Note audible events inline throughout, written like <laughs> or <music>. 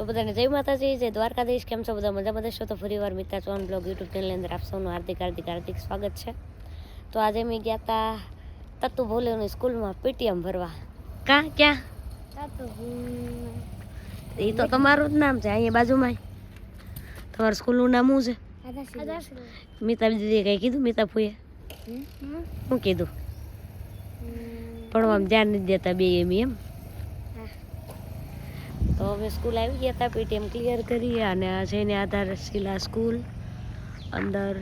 તો બધાને જય માતાજી જય દ્વારકાધીશ. કેમ છો બધા? મજા છો? તો ફરી વાર મિત્રા ચૌહાણ બ્લોગ યુટ્યુબ ચેનલની અંદર આપ સૌનું હાર્દિક હાર્દિક હાર્દિક સ્વાગત છે. તો આજે અમે ગયા હતા તત્તુ ભોલેની સ્કૂલમાં પીટીએમ ભરવા. કા? ક્યાં? એ તો તમારું જ નામ છે અહીંયા બાજુમાં તમારું સ્કૂલનું નામ શું છે? મિતા દીદી કઈ કીધું? મિતા ફૂએ શું કીધું? ભણવામાં ધ્યાન નથી દેતા બે એમ એમ. તો અમે સ્કૂલ આવી ગયા હતા પીટીએમ ક્લિયર કરીએ અને આ જઈને આધારશિલા સ્કૂલ અંદર.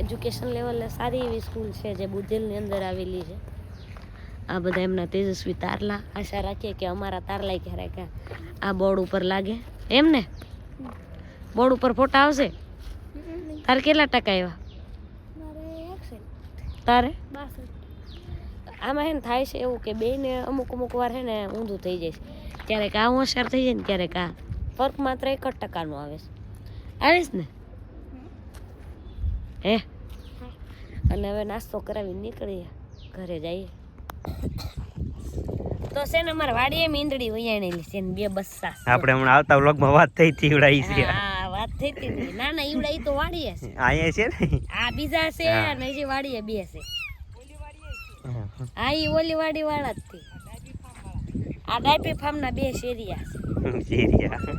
એજ્યુકેશન લેવલે સારી એવી સ્કૂલ છે જે બુધેલની અંદર આવેલી છે. આ બધા એમના તેજસ્વી તારલા. આશા રાખીએ કે અમારા તારલા ક્યારે કે આ બોર્ડ ઉપર લાગે. એમ ને? બોર્ડ ઉપર ફોટા આવશે? તારે કેટલા ટકા આવ્યા? તારે? આમાં હે ને થાય છે એવું કે બેને અમુક અમુક વાર હે ને ઊંધું થઈ જાય છે. ક્યારેક આ હોશિયાર થઈ જાય ને ક્યારેક આ. ફર્ક માત્ર એક જ ટકાનો આવે છે. આવીશ ને? હે? અને હવે નાસ્તો કરાવી નીકળીએ. ઘરે જઈએ. તો છે ને અમારે વાડીએ મીંદડી ઉયાણેલી છે ને બે બસ્સા છે. આપણે હમણાં આવતા વ્લોગમાં વાત થઈ હતી ઈવડાઈ છે. હા વાત થઈ હતી. ના ના ઈવડાઈ તો વાડીએ છે. અહીંયા છે ને? આ બીજા છે અને જે વાડીએ બે છે. હા એ ઓલી વાડી વાળા જ થી આ ડાયપી ફાર્મ ના બે શેરિયા શેરિયા.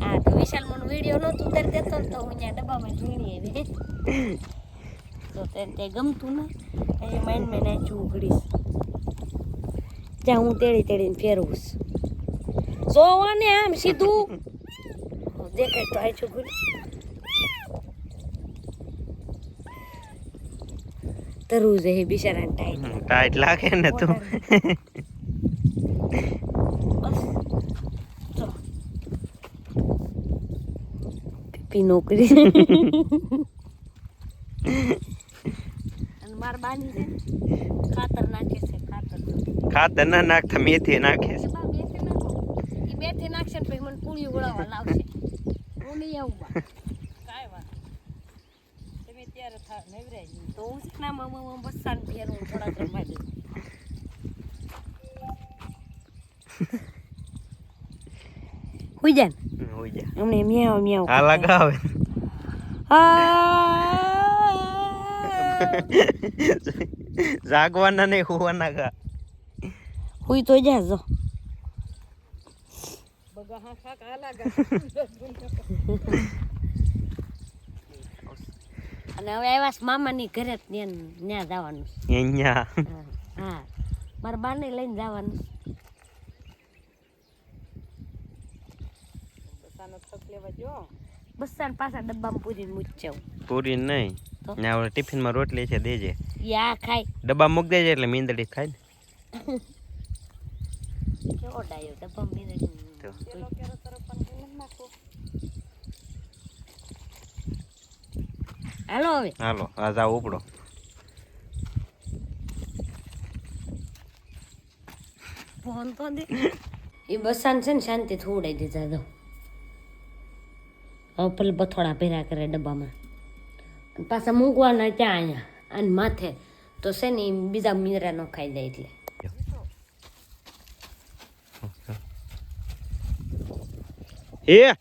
હા તો વિશાલ મને વીડિયો નહોતું ઉતારી દેતો તો હું ત્યાં ડબ્બામાં જોઈ આવી તો તેને તે ગમતું ને એ માઇન્ડ મેં નાચું ઉઘડીશ જ્યાં હું તેડી તેડીને ફેરવું છું. જોવાને આમ સીધું. દેખાય તો આ ઘડી તરવું છે બિચારા ટાઈટ ટાઈટ લાગે ને તો. પી નોકરી. અને માર બાની છે ખાતર નાખે છે ખાતર ખાતર ના નાખતા મેથી નાખે છે. મેથી નાખશે ને પછી મને પૂળી ઉડાવવા લાવશે. હું નહીં આવું તમે ત્યારે થા નવરાય તો હું છે ના મામા બસાને ફેરું થોડા રમવા દઉં. હુઈ જા ને. હોય જા હમણે મ્યાવ મ્યાવ આ લગાવે. જાગવાના નહીં હોવાના કા હુઈ તો જા જો. <laughs> અને હવે આવ્યા મામાની ઘરે જ ત્યાં ત્યાં જવાનું. અહીંયા હા, મારા બાને લઈને જવાનું. છે. બસાને પાછા ડબ્બામાં પૂરીને મૂકી પૂરી નહીં? ત્યાં ટિફિનમાં રોટલી છે દેજે. યા ખાય. ડબ્બા મૂકી દેજે એટલે મીંદડી ખાય ને. <laughs> કેવો ડાયો ડબ્બામાં મીંદડી. તો. હાલો હવે હાલો આ જાવ ઉપડો ફોન તો દે એ બસાને છે ને શાંતિ થોડાઈ દીધા દો હવે પેલા બથોડા ભેરા કરે ડબ્બામાં અને પાછા મૂકવાના ત્યાં અહીંયા અને માથે તો છે ને ઈ બીજા મીરા નો ખાઈ જાય એટલે એ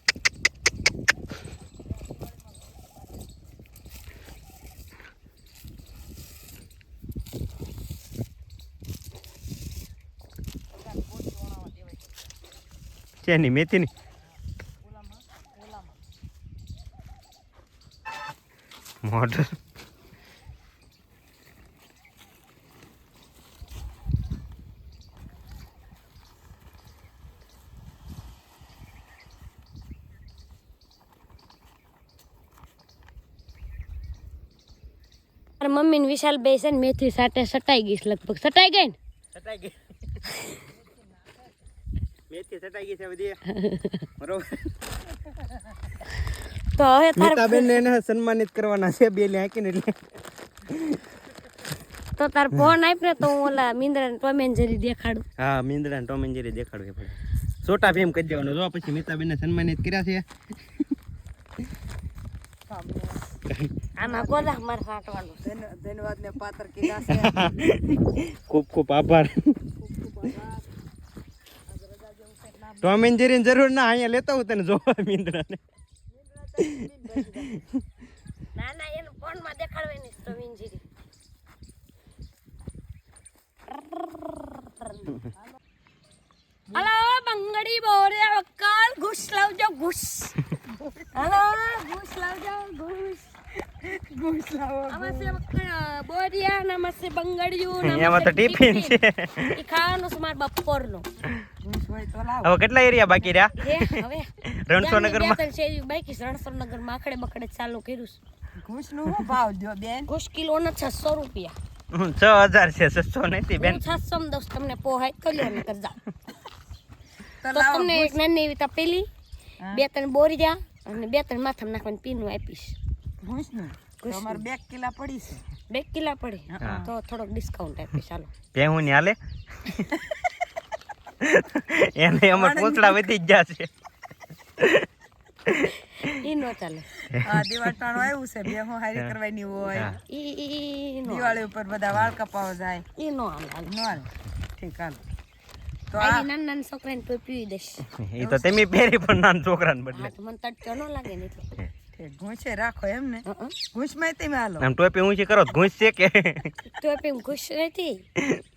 છે ની મેથી ની મોટર. મારા મમ્મી ને વિશાલ બે છે ને મેથી સાટે સટાઈ ગઈ લગભગ. સટાઈ ગઈ ને? સટાઈ ગઈ. મેથી સટાઈ ગઈ છે બધી. <laughs> બરોબર. તો હવે તાર ને એને સન્માનિત કરવાના છે બે હાકીને એટલે. તો તાર ફોન આપ તો હું ઓલા મિન્દ્રા ને ટોમ એન્ડ જેરી દેખાડું. હા મિન્દ્રા ટોમ એન્ડ જેરી દેખાડું પડે છોટા ભીમ કરી દેવાનું. જો પછી મીતાબેન ને સન્માનિત કર્યા છે. આમાં ગોદા મારે સાટવાનું ધન્યવાદ ને પાત્ર કીધા છે. <laughs> ખૂબ ખૂબ આભાર. ટોમ એન્ડ જેરીની જરૂર ના અહીંયા લેતા હું તને જોવા મીંદડાને ના ના એનું ફોનમાં દેખાડવાની તો વિંજીરી હલો બંગડી બોરે વક્કલ ઘૂસ લાવજો ઘૂસ. હલો ઘૂસ લાવજો ઘૂસ. ઘૂસ લાવો વક્કલ બોરિયા ને આમાં છે એમાં તો ટિફિન છે. ઈ ખાવાનું છે મારા બપોરનું. હવે કેટલા એરિયા બાકી રહ્યા? બે ત્રણ શેરી બાકી છે. રણછોડનગરમાં આખડે બખડે ચાલુ કર્યું છે. ઘૂસનું શું ભાવ દો બેન? ઘૂસ કિલોના છસો રૂપિયા. છ હજાર છે છસો નથી બેન. છસો માં દઉં તમને પોહાય કલ્યો ને કરજા તો તો તમને એક નાની એવી તપેલી હા. બે ત્રણ બોરિયા અને બે ત્રણ માથામાં નાખવાની પીનું આપીશ. ઘૂસનું બે કિલા પડી છે. બે કિલા પડી. તો થોડોક ડિસ્કાઉન્ટ આપીશ ચાલો ભેહું ને હાલે? <laughs> એને અમાર પૂંછડા વધી જ ગયા છે. <laughs> ઈ નો ચાલે. આ દિવાળ આવ્યું છે બે હું હારી કરવાની હોય. ઈ ઈ- ઈ દિવાળી ઉપર બધા વાળ કપાવા જાય. ઈ નો હાલે. હાલે. નો હાલે. ઠીક હાલ. તો આ નાના નાના છોકરાને તો પીવી દઈશ. <laughs> એ તો તમે પહેરી પણ નાના છોકરાને બદલે. મને તડકો ન લાગે ને એટલે. રાખો એમ ને. ઘૂસમાં તમે હાલો. આમ ટોપી ઊંચી કરો તો ઘૂંસ છે કે? ટોપી એ નથી.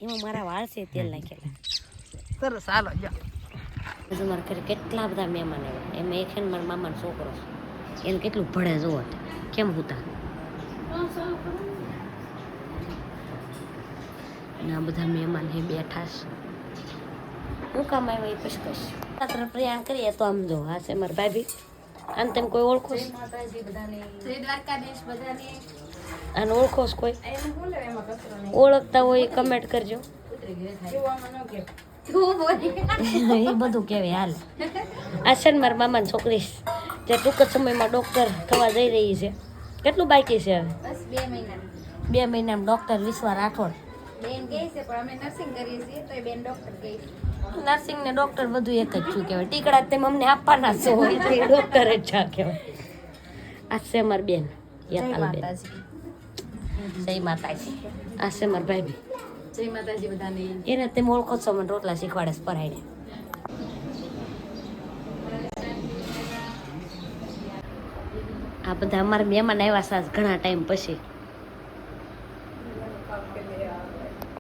એમાં મારા વાળ છે તેલ નાખેલા. સરસ હાલો જાઓ હજુ મારા ઘરે કેટલા બધા મહેમાન આવ્યા. એમાં એક છે ને મારા મામાનો છોકરો છે. એને કેટલું ભળે જોવો કેમ હુતા? ને આ બધા મહેમાન હે બેઠા છે. હું કામ આવ્યા એ પછી કહીશ. રાત્રે પ્રયાણ કરીએ તો આમ જો હા છે મારા ભાભી. આને તમે કોઈ ઓળખો છો? આને ઓળખો છો કોઈ? ઓળખતા હોય કમેન્ટ કરજો. <laughs> એ બધું કહેવાય હાલ. આ છે ને મારા મામાની છોકરી. જે ટૂંક જ સમયમાં ડૉક્ટર થવા જઈ રહી છે. કેટલું બાકી છે હવે? બે મહિનામાં ડૉક્ટર વિશ્વા રાઠોડ. નર્સિંગ ને ડૉક્ટર બધું એક જ છું કહેવાય? ટીકડા તેમ અમને આપવાના છો. ડોક્ટર જ છે કહેવાય. આ છે મારી બેન. યતાલબેન જય માતાજી. આ છે મારા ભાભી. જય માતાજી બધાને. એને તેમ ઓળખો છો મને રોટલા શીખવાડે પરાઈને આ બધા અમારા મહેમાન આવ્યા સાસ ઘણા ટાઈમ પછી.